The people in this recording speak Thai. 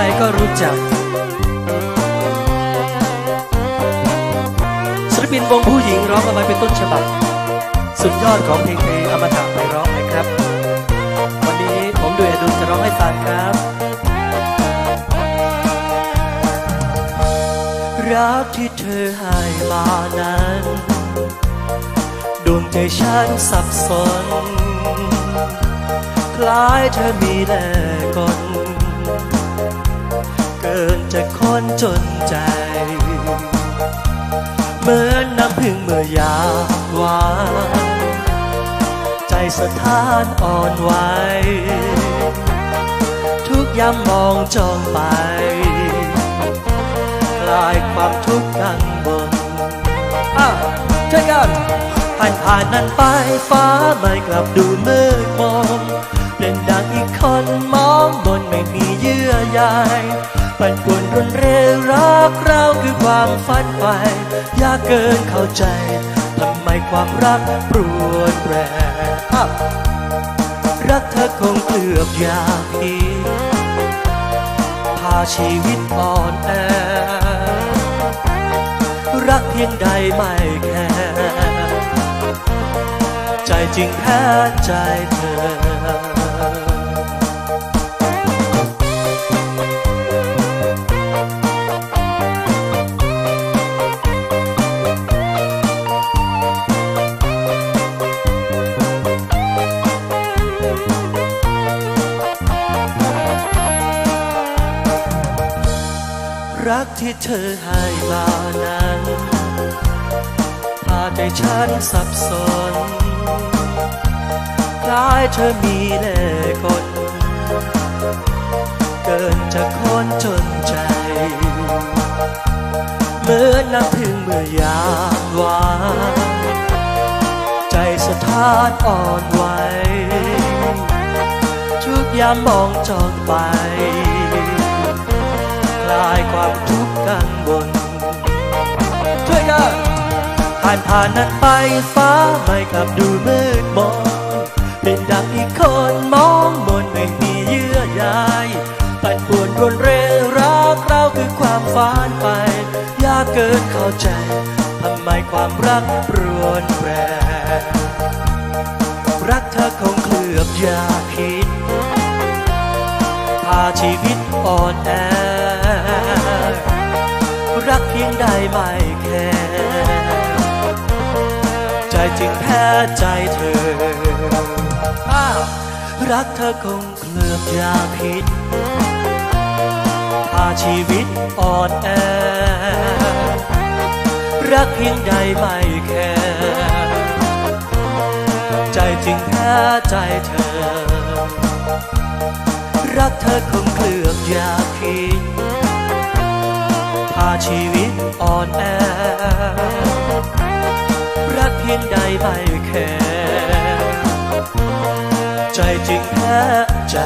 รก็รู้จัก ศิลปินวงผู้หญิงร้องเอาไว้เป็นต้นฉบับ สุดยอดของเพลงเพลงอมตะไปร้องนะครับ วันนี้ผมดูอดุลจะร้องให้ฟังครับ รักที่เธอให้มานั้นดวงใจฉันสับสน คล้ายเธอมีแลก จนใจ เหมือนน้ำพึ่งเมื่อยามหวานใจสถานอ่อนไหวทุกยามมองจ้องไป คลายความทุกข์กังวลอะใช่กันผ่านผ่านนั้นไปฟ้าไม่กลับดูมืดมนเป็นดังอีกคนมองบนไม่มีเยื่อใย ปั่นป่วนรุนเรรักเราคือความฝันไปยากเกินเข้าใจทำไมความรักปรวนแปรรักเธอคงเกลือกยาพิษพาชีวิตอ่อนแอรักเพียงใดไม่แค่ใจจริงแพ้ใจเธอ รักที่เธอให้มานั้นพาใจฉันสับสนคล้ายเธอมีเล่กลเกินจะคนจนใจ เหมือนน้ำพึ่งเมื่อยามหวานใจสถานอ่อนไหวทุกยามมองจองไป ลายความทุกข์กังวลช่วยกันผ่านผ่านนั้นไปฟ้าไม่กลับดูมืดมนเป็นดังอีกคนมองบนไม่มีเยื่อใยปั่นป่วนรวนเรรักเราคือความฝันไป ยากเกินเข้าใจทำไมความรักปรวนแปรรักเธอคงเคลือบยาพิษาชีวิตอ่อนแอ รักเพียงใดไม่แค่ใจจึงแพ้ใจเธอ รักเธอคงเคลือบยาพิษพาชีวิตอ่อนแอ รักเพียงใดไม่แค่ใจจึงแพ้ใจเธอ รักเธอคงเคลือบยาพิษพาชีวิตอ่อนแอ รักเพียงใดไม่แค่ใจจึงแพ้ใจ